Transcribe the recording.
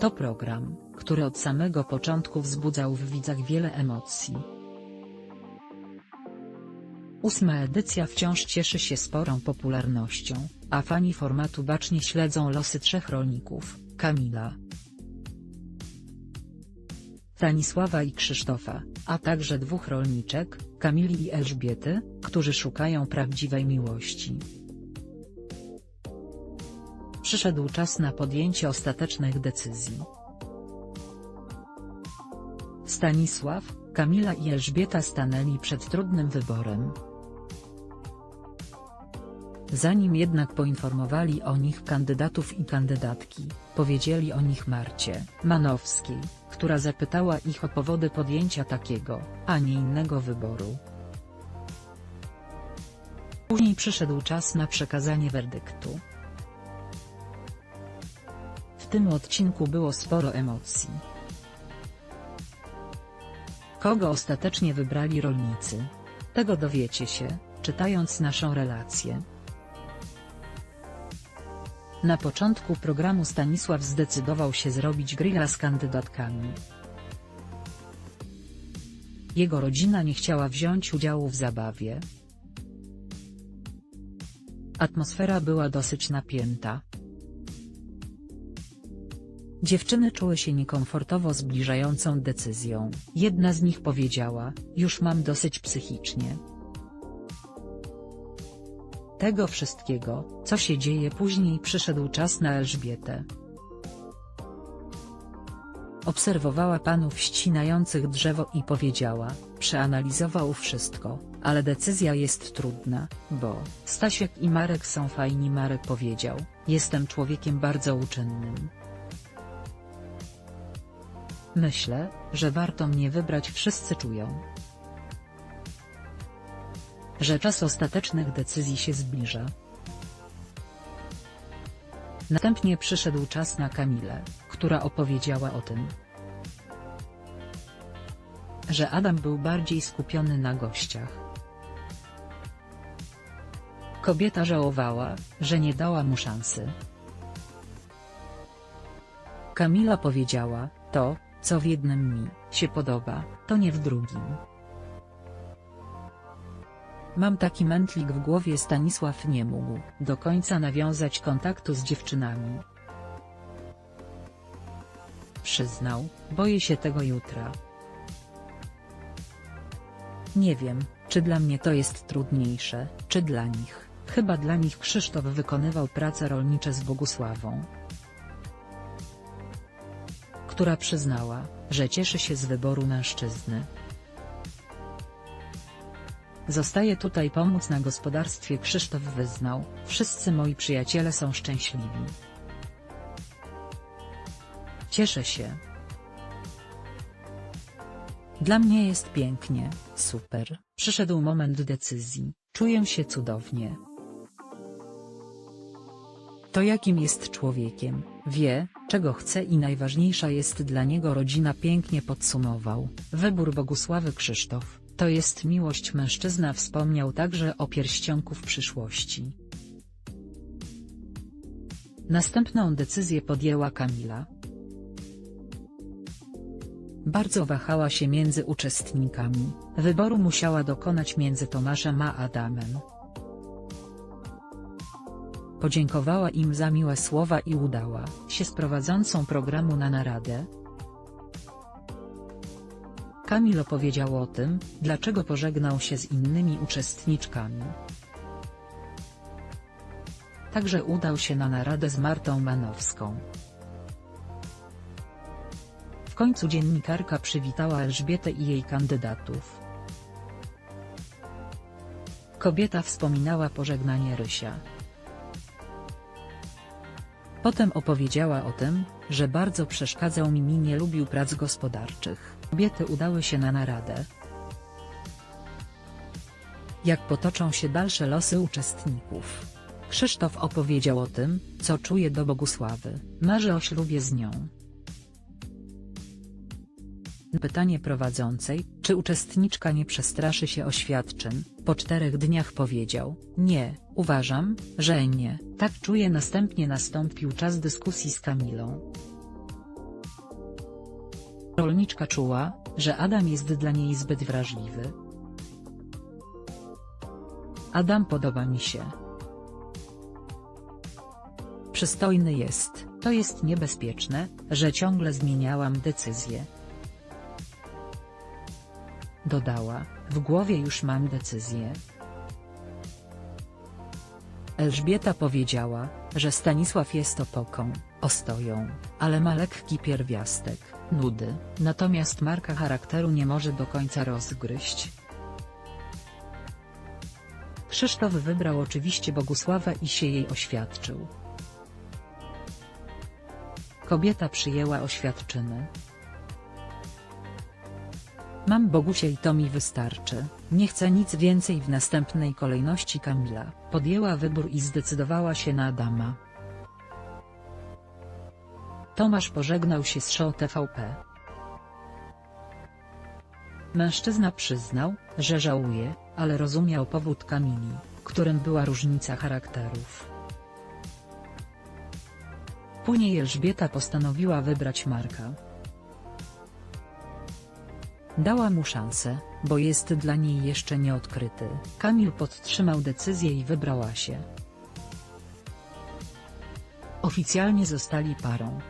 To program, który od samego początku wzbudzał w widzach wiele emocji. Ósma edycja wciąż cieszy się sporą popularnością, a fani formatu bacznie śledzą losy trzech rolników, Kamila, Stanisława i Krzysztofa, a także dwóch rolniczek, Kamili i Elżbiety, którzy szukają prawdziwej miłości. Przyszedł czas na podjęcie ostatecznych decyzji. Stanisław, Kamila i Elżbieta stanęli przed trudnym wyborem. Zanim jednak poinformowali o nich kandydatów i kandydatki, powiedzieli o nich Marcie Manowskiej, która zapytała ich o powody podjęcia takiego, a nie innego wyboru. Później przyszedł czas na przekazanie werdyktu. Tym odcinku było sporo emocji. Kogo ostatecznie wybrali rolnicy? Tego dowiecie się, czytając naszą relację. Na początku programu Stanisław zdecydował się zrobić grilla z kandydatkami. Jego rodzina nie chciała wziąć udziału w zabawie. Atmosfera była dosyć napięta. Dziewczyny czuły się niekomfortowo zbliżającą decyzją. Jedna z nich powiedziała, już mam dosyć psychicznie. Tego wszystkiego, co się dzieje później przyszedł czas na Elżbietę. Obserwowała panów ścinających drzewo i powiedziała, przeanalizował wszystko, ale decyzja jest trudna, bo, Stasiek i Marek są fajni Marek powiedział, jestem człowiekiem bardzo uczynnym. Myślę, że warto mnie wybrać wszyscy czują, że czas ostatecznych decyzji się zbliża. Następnie przyszedł czas na Kamilę, która opowiedziała o tym, że Adam był bardziej skupiony na gościach. Kobieta żałowała, że nie dała mu szansy. Kamila powiedziała, to, co w jednym mi się podoba, to nie w drugim. Mam taki mętlik w głowie Stanisław nie mógł do końca nawiązać kontaktu z dziewczynami. Przyznał, boję się tego jutra. Nie wiem, czy dla mnie to jest trudniejsze, czy dla nich. Chyba dla nich Krzysztof wykonywał prace rolnicze z Bogusławą, która przyznała, że cieszy się z wyboru mężczyzny. Zostaje tutaj pomóc na gospodarstwie Krzysztof wyznał, wszyscy moi przyjaciele są szczęśliwi. Cieszę się. Dla mnie jest pięknie, super. Przyszedł moment decyzji, czuję się cudownie. To jakim jest człowiekiem, wie, czego chce i najważniejsza jest dla niego rodzina pięknie podsumował. Wybór Bogusławy Krzysztof, to jest miłość mężczyzna wspomniał także o pierścionku w przyszłości. Następną decyzję podjęła Kamila. Bardzo wahała się między uczestnikami, wyboru musiała dokonać między Tomaszem a Adamem. Podziękowała im za miłe słowa i udała się z prowadzącą programu na naradę. Kamil opowiedział o tym, dlaczego pożegnał się z innymi uczestniczkami. Także udał się na naradę z Martą Manowską. W końcu dziennikarka przywitała Elżbietę i jej kandydatów. Kobieta wspominała pożegnanie Rysia. Potem opowiedziała o tym, że bardzo przeszkadzał mi nie lubił prac gospodarczych. Kobiety udały się na naradę. Jak potoczą się dalsze losy uczestników? Krzysztof opowiedział o tym, co czuje do Bogusławy, marzy o ślubie z nią. Pytanie prowadzącej, czy uczestniczka nie przestraszy się oświadczeń, po czterech dniach powiedział, nie, uważam, że nie, tak czuję następnie nastąpił czas dyskusji z Kamilą. Rolniczka czuła, że Adam jest dla niej zbyt wrażliwy. Adam podoba mi się. Przystojny jest, to jest niebezpieczne, że ciągle zmieniałam decyzję. Dodała, w głowie już mam decyzję. Elżbieta powiedziała, że Stanisław jest opoką, ostoją, ale ma lekki pierwiastek, nudy, natomiast marka charakteru nie może do końca rozgryźć. Krzysztof wybrał oczywiście Bogusławę i się jej oświadczył. Kobieta przyjęła oświadczyny. Mam Bogusie i to mi wystarczy, nie chcę nic więcej w następnej kolejności Kamila, podjęła wybór i zdecydowała się na Adama. Tomasz pożegnał się z show TVP. Mężczyzna przyznał, że żałuje, ale rozumiał powód Kamili, którym była różnica charakterów. Później Elżbieta postanowiła wybrać Marka. Dała mu szansę, bo jest dla niej jeszcze nieodkryty. Kamil podtrzymał decyzję i wybrała się. Oficjalnie zostali parą.